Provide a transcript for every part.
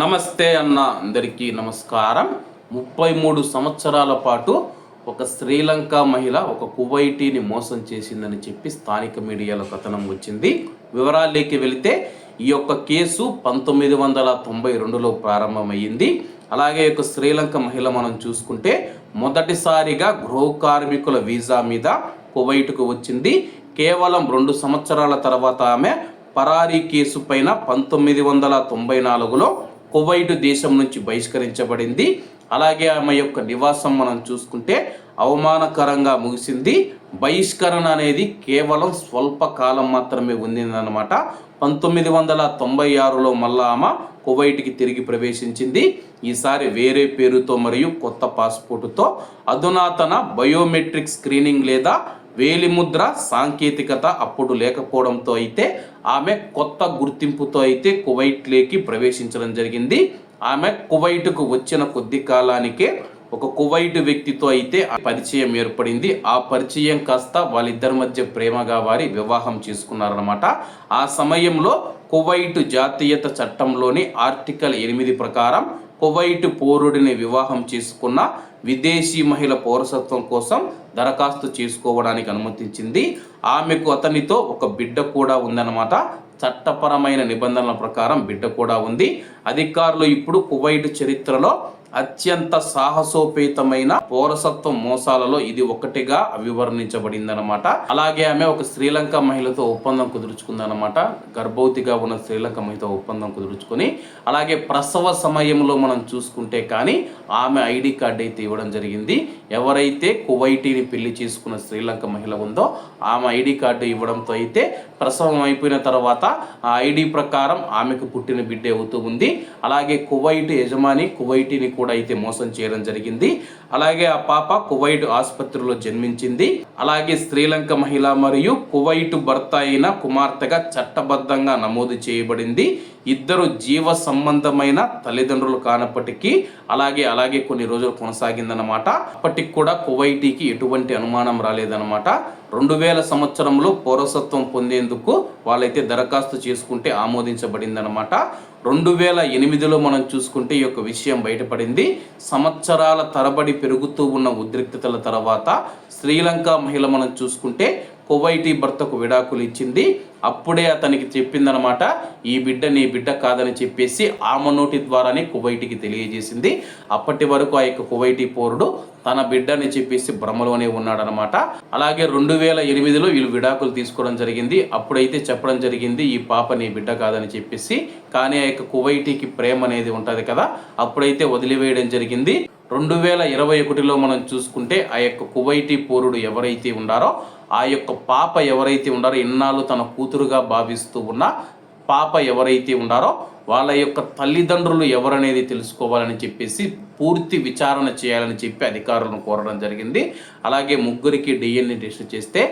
నమస్తే అన్న అందరికీ నమస్కారం. ముప్పై మూడు సంవత్సరాల పాటు ఒక శ్రీలంక మహిళ ఒక కువైటీని మోసం చేసిందని చెప్పి స్థానిక మీడియాలో కథనం వచ్చింది. వివరాల్లోకి వెళితే ఈ యొక్క కేసు పంతొమ్మిది వందల తొంభై రెండులో ప్రారంభమైంది అలాగే ఒక యొక్క శ్రీలంక మహిళ మనం చూసుకుంటే మొదటిసారిగా గృహ కార్మికుల వీసా మీద కువైట్కు వచ్చింది. కేవలం రెండు సంవత్సరాల తర్వాత ఆమె పరారీ కేసు పైన పంతొమ్మిది వందల తొంభై నాలుగులో కువైట్ దేశం నుంచి బహిష్కరించబడింది. అలాగే ఆమె యొక్క నివాసం మనం చూసుకుంటే అవమానకరంగా ముగిసింది. బహిష్కరణ అనేది కేవలం స్వల్ప కాలం మాత్రమే ఉందన్నమాట పంతొమ్మిది వందల తొంభై ఆరులో మళ్ళా ఆమె కువైట్కి తిరిగి ప్రవేశించింది. ఈసారి వేరే పేరుతో మరియు కొత్త పాస్పోర్టుతో. అధునాతన బయోమెట్రిక్ స్క్రీనింగ్ లేదా వేలిముద్ర సాంకేతికత అప్పుడు లేకపోవడంతో అయితే ఆమె కొత్త గుర్తింపుతో అయితే కువైట్లోకి ప్రవేశించడం జరిగింది. ఆమె కువైట్కు వచ్చిన కొద్ది కాలానికే ఒక కువైట్ వ్యక్తితో అయితే పరిచయం ఏర్పడింది. ఆ పరిచయం కాస్త వాళ్ళిద్దరి మధ్య ప్రేమగా వారి వివాహం చేసుకున్నారనమాట ఆ సమయంలో కువైట్ జాతీయత చట్టంలోని ఆర్టికల్ ఎనిమిది ప్రకారం కువైట్ పౌరుడిని వివాహం చేసుకున్న విదేశీ మహిళ పౌరసత్వం కోసం దరఖాస్తు చేసుకోవడానికి అనుమతించింది. ఆమెకు అతనితో ఒక బిడ్డ కూడా ఉందన్నమాట. చట్టపరమైన నిబంధనల ప్రకారం బిడ్డ కూడా ఉంది. అధికారులు ఇప్పుడు కువైట్ చరిత్రలో అత్యంత సాహసోపేతమైన పౌరసత్వం మోసాలలో ఇది ఒకటిగా వివరణించబడిందనమాట అలాగే ఆమె ఒక శ్రీలంక మహిళతో ఒప్పందం కుదుర్చుకుందనమాట గర్భవతిగా ఉన్న శ్రీలంక మహిళతో ఒప్పందం కుదుర్చుకొని అలాగే ప్రసవ సమయంలో మనం చూసుకుంటే కానీ ఆమె ఐడి కార్డు అయితే ఇవ్వడం జరిగింది. ఎవరైతే కువైటీని పెళ్ళి చేసుకున్న శ్రీలంక మహిళ ఉందో ఆమె ఐడి కార్డు ఇవ్వడంతో అయితే ప్రసవం అయిపోయిన తర్వాత ఆ ఐడి ప్రకారం ఆమెకు పుట్టిన బిడ్డ అవుతూ ఉంది. అలాగే కువైట్ యజమాని కువైటీని కూడా అయితే మోసం చేయడం జరిగింది. అలాగే ఆ పాప కువైట్ ఆసుపత్రిలో జన్మించింది. అలాగే శ్రీలంక మహిళ మరియు కువైట్ భర్త అయిన కుమార్తెగా చట్టబద్ధంగా నమోదు చేయబడింది. ఇద్దరు జీవ సంబంధమైన తల్లిదండ్రులు కానప్పటికీ అలాగే అలాగే కొన్ని రోజులు కొనసాగిందనమాట అప్పటికి కూడా కువైటీకి ఎటువంటి అనుమానం రాలేదనమాట రెండు వేల సంవత్సరంలో పౌరసత్వం పొందేందుకు వాళ్ళైతే దరఖాస్తు చేసుకుంటే ఆమోదించబడిందనమాట రెండు వేల ఎనిమిదిలో మనం చూసుకుంటే ఈ యొక్క విషయం బయటపడింది. సంవత్సరాల తరబడి పెరుగుతూ ఉన్న ఉద్రిక్తతల తర్వాత శ్రీలంక మహిళ మనం చూసుకుంటే కువైటీ భర్తకు విడాకులు ఇచ్చింది. అప్పుడే అతనికి చెప్పిందనమాట ఈ బిడ్డ నీ బిడ్డ కాదని చెప్పేసి ఆమె నోటి ద్వారానే కువైటీకి తెలియజేసింది. అప్పటి వరకు ఆ యొక్క కువైటీ పౌరుడు తన బిడ్డని చెప్పేసి భ్రమలోనే ఉన్నాడనమాట. అలాగే రెండు వేల ఎనిమిదిలో వీళ్ళు విడాకులు తీసుకోవడం జరిగింది. అప్పుడైతే చెప్పడం జరిగింది ఈ పాప నీ బిడ్డ కాదని చెప్పేసి. కానీ ఆ యొక్క కువైటీకి ప్రేమ అనేది ఉంటుంది కదా అప్పుడైతే వదిలివేయడం జరిగింది. రెండు వేల ఇరవై ఒకటిలో మనం చూసుకుంటే ఆ యొక్క కువైటీ పౌరుడు ఎవరైతే ఉండారో ఆ యొక్క పాప ఎవరైతే ఉండారో ఇన్నాళ్ళు తన కూతురుగా భావిస్తూ ఉన్న పాప ఎవరైతే ఉండారో వాళ్ళ యొక్క తల్లిదండ్రులు ఎవరనేది తెలుసుకోవాలని చెప్పేసి పూర్తి విచారణ చేయాలని చెప్పి అధికారులను కోరడం జరిగింది. అలాగే ముగ్గురికి డిఎన్ఏ టెస్ట్ చేస్తే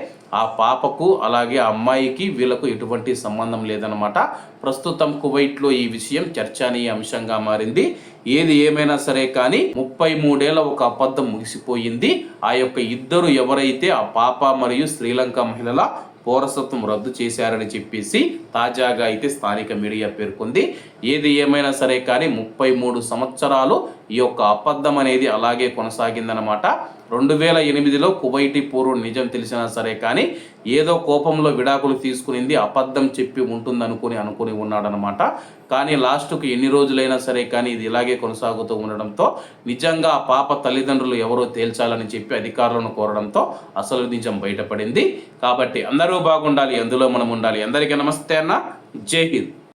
ఆ పాపకు అలాగే ఆ అమ్మాయికి వీళ్ళకు ఎటువంటి సంబంధం లేదనమాట ప్రస్తుతం కువైట్లో ఈ విషయం చర్చనీయ అంశంగా మారింది. ఏది ఏమైనా సరే కానీ ముప్పై మూడేళ్ళ ఒక అబద్ధం ముగిసిపోయింది. ఆ యొక్క ఇద్దరు ఎవరైతే ఆ పాప మరియు శ్రీలంక మహిళల పౌరసత్వం రద్దు చేశారని చెప్పేసి తాజాగా అయితే స్థానిక మీడియా పేర్కొంది. ఏది ఏమైనా సరే కానీ ముప్పై మూడు సంవత్సరాలు ఈ యొక్క అబద్ధం అనేది అలాగే కొనసాగిందనమాట రెండు వేల ఎనిమిదిలో కువైటి పూర్వం నిజం తెలిసినా సరే కానీ ఏదో కోపంలో విడాకులు తీసుకునింది అబద్ధం చెప్పి ఉంటుంది అనుకుని అనుకుని ఉన్నాడనమాట కానీ లాస్ట్కు ఎన్ని రోజులైనా సరే కానీ ఇది ఇలాగే కొనసాగుతూ ఉండడంతో నిజంగా ఆ పాప తల్లిదండ్రులు ఎవరో తేల్చాలని చెప్పి అధికారులను కోరడంతో అసలు నిజం బయటపడింది. కాబట్టి అందరూ బాగుండాలి అందులో మనం ఉండాలి. అందరికీ నమస్తే అన్న. జై హింద్.